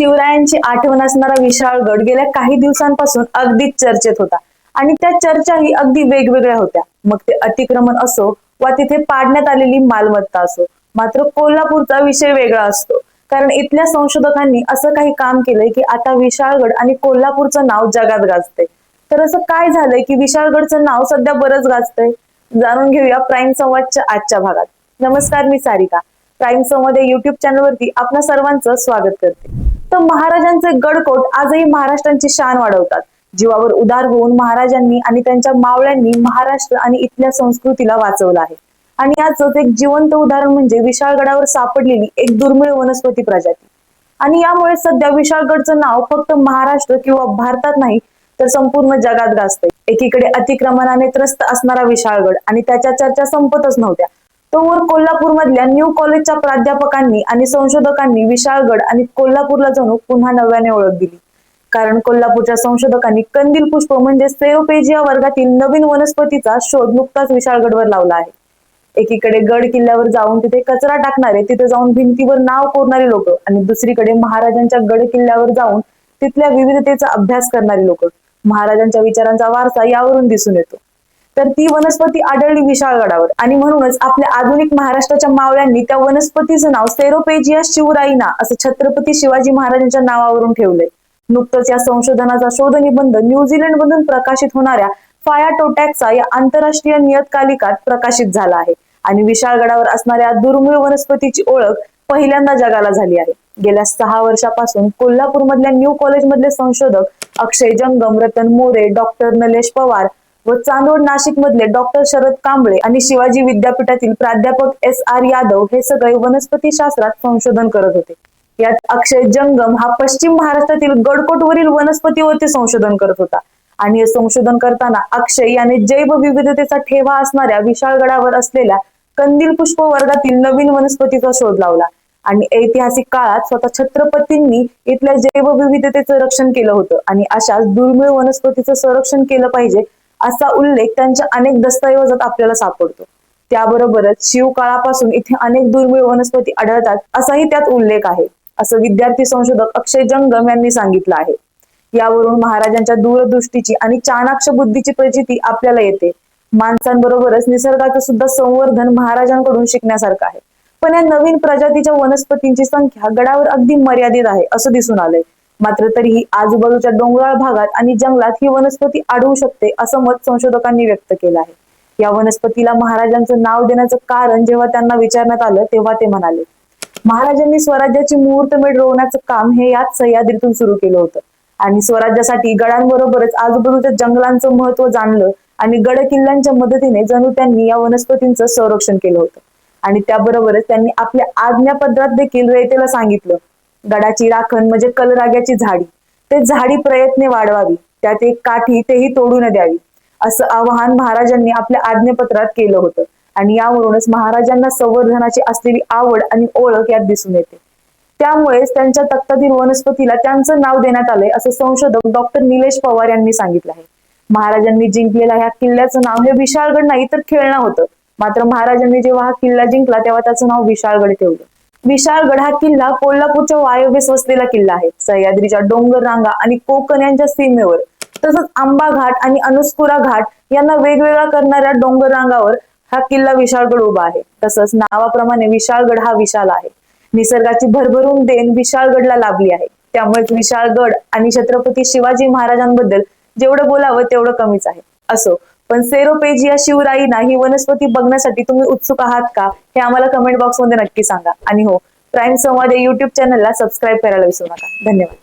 शिवरायांची आठवण असणारा विशाळगड गेल्या काही दिवसांपासून अगदीच चर्चेत होता. आणि त्या चर्चाही अगदी वेगवेगळ्या होत्या. मग ते अतिक्रमण असो वा तिथे पाडण्यात आलेली मालमत्ता असो मात्र कोल्हापूरचा विषय वेगळा असतो. कारण इथल्या संशोधकांनी असं काही काम केलंय की आता विशाळगड आणि कोल्हापूरचं नाव जगात गाजतंय. तर असं काय झालंय की विशाळगडचं नाव सध्या बरंच गाजतंय? जाणून घेऊया प्राईम संवादच्या आजच्या भागात. नमस्कार मी सारिका. प्राईम संवाद या युट्यूब चॅनलवरती आपल्या सर्वांचं स्वागत करते. तर महाराजांचे गडकोट आजही महाराष्ट्रांची शान वाढवतात. जीवावर उदार होऊन महाराजांनी आणि त्यांच्या मावळ्यांनी महाराष्ट्र आणि इथल्या संस्कृतीला वाचवलं आहे. आणि याच एक जिवंत उदाहरण म्हणजे विशाळगडावर सापडलेली एक दुर्मिळ वनस्पती प्रजाती. आणि यामुळे सध्या विशाळगडचं नाव फक्त महाराष्ट्र किंवा भारतात नाही तर संपूर्ण जगात गाजतंय. एकीकडे अतिक्रमणाने त्रस्त असणारा विशाळगड आणि त्याच्या चर्चा संपतच नव्हत्या. तोवर कोल्हापूर मधल्या न्यू कॉलेजच्या प्राध्यापकांनी आणि संशोधकांनी विशाळगड आणि कोल्हापूरला जणू पुन्हा नव्याने ओळख दिली. कारण कोल्हापूरच्या संशोधकांनी कंदील पुष्प म्हणजे सेरोपेजिया वर्गातील नवीन वनस्पतीचा शोध नुकताच विशाळगडवर लावला आहे. एकीकडे गड किल्ल्यावर जाऊन तिथे कचरा टाकणारे तिथे जाऊन भिंतीवर नाव कोरणारी लोक आणि दुसरीकडे महाराजांच्या गड किल्ल्यावर जाऊन तिथल्या विविधतेचा अभ्यास करणारी लोक. महाराजांच्या विचारांचा वारसा यावरून दिसून येतो. तर ती वनस्पती आढळली विशाळगडावर. आणि म्हणूनच आपल्या आधुनिक महाराष्ट्राच्या मावळ्यांनी त्या वनस्पतीचं नाव सेरोपेजिया शिवराईना असं छत्रपती शिवाजी महाराजांच्या नावावरून ठेवलंय. नुकतंच या संशोधनाचा शोध निबंध न्यूझीलंड मधून प्रकाशित होणाऱ्या फायाटोटॅकचा या आंतरराष्ट्रीय नियतकालिकात प्रकाशित झाला आहे. आणि विशाळगडावर असणाऱ्या दुर्मिळ वनस्पतीची ओळख पहिल्यांदा जगाला झाली आहे. गेल्या सहा वर्षापासून कोल्हापूर मधल्या न्यू कॉलेज मधले संशोधक अक्षय जंगम रतन मोरे डॉक्टर नलेश पवार व चांदोड नाशिक मधले डॉक्टर शरद कांबळे आणि शिवाजी विद्यापीठातील प्राध्यापक एस आर यादव हे सगळे वनस्पती शास्त्रात संशोधन करत होते. यात अक्षय जंगम हा पश्चिम महाराष्ट्रातील गडकोटवरील वनस्पतीवरती संशोधन करत होता. आणि हे संशोधन करताना अक्षय याने जैवविविधतेचा ठेवा असणाऱ्या विशाळगडावर असलेल्या कंदील पुष्प वर्गातील नवीन वनस्पतीचा शोध लावला. आणि ऐतिहासिक काळात स्वतः छत्रपतींनी इथल्या जैवविविधतेचं रक्षण केलं होतं. आणि अशाच दुर्मिळ वनस्पतीचं संरक्षण केलं पाहिजे असा उल्लेख त्यांच्या अनेक दस्तऐवजात आपल्याला सापडतो. त्याबरोबरच शिवकाळापासून इथे अनेक दुर्मिळ वनस्पती आढळतात असाही त्यात उल्लेख आहे असं विद्यार्थी संशोधक अक्षय जंगम यांनी सांगितलं आहे. यावरून महाराजांच्या दूरदृष्टीची आणि चाणाक्ष बुद्धीची प्रचिती आपल्याला येते. माणसांबरोबरच निसर्गाचं सुद्धा संवर्धन महाराजांकडून शिकण्यासारखं आहे. पण या नवीन प्रजातीच्या वनस्पतींची संख्या गडावर अगदी मर्यादित आहे असं दिसून आलंय. मात्र तरीही आजूबाजूच्या डोंगराळ भागात आणि जंगलात ही वनस्पती आढळू शकते असं मत संशोधकांनी व्यक्त केलं आहे. या वनस्पतीला महाराजांचं नाव देण्याचं कारण जेव्हा त्यांना विचारण्यात आलं तेव्हा ते म्हणाले महाराजांनी स्वराज्याची मुहूर्तमेढ रोवण्याचं काम हे याच सह्याद्रीतून सुरू केलं होतं. आणि स्वराज्यासाठी गडांबरोबरच आजूबाजूच्या जंगलांचं महत्त्व जाणलं आणि गड किल्ल्यांच्या मदतीने जणू त्यांनी या वनस्पतींचं संरक्षण केलं होतं. आणि त्याबरोबरच त्यांनी आपल्या आज्ञापत्रात देखील रयतेला सांगितलं गडाची राखण म्हणजे कलराग्याची झाडी ते झाडी प्रयत्ने वाढवावी. त्यात एक काठी तेही तोडू न द्यावी. असं आवाहन महाराजांनी आपल्या आज्ञापत्रात केलं होतं. आणि यावरूनच महाराजांना संवर्धनाची असलेली आवड आणि ओळख यात दिसून येते. त्यामुळेच त्यांच्या तक्तातील वनस्पतीला त्यांचं नाव देण्यात आलंय असं संशोधक डॉक्टर निलेश पवार यांनी सांगितलं आहे. महाराजांनी जिंकलेल्या ह्या किल्ल्याचं नाव हे विशाळगड नाही तर खेळणं होतं. मात्र महाराजांनी जेव्हा हा किल्ला जिंकला तेव्हा त्याचं नाव विशाळगड ठेवलं विशाळगड हा किल्ला कोल्हापूरच्या वायव्येस वसलेला किल्ला आहे. सह्याद्रीच्या डोंगर रांगा आणि कोकण यांच्या सीमेवर तसंच आंबा घाट आणि अनुस्कुरा घाट यांना वेगवेगळा करणाऱ्या डोंगर रांगावर हा किल्ला विशाळगड उभा आहे. तसंच नावाप्रमाणे विशाळगड हा विशाल आहे. निसर्गाची भरभरून देण विशाळगडला लाभली आहे. त्यामुळेच विशाळगड आणि छत्रपती शिवाजी महाराजांबद्दल जेवढं बोलावं तेवढं कमीच आहे. असो पण सेरोपेजिया शिवराईना ही वनस्पती बघण्यासाठी तुम्ही उत्सुक आहात का? हे आम्हाला कमेंट बॉक्समध्ये नक्की सांगा. आणि हो प्राईम संवाद या युट्यूब चॅनलला सबस्क्राईब करायला विसरू नका. धन्यवाद.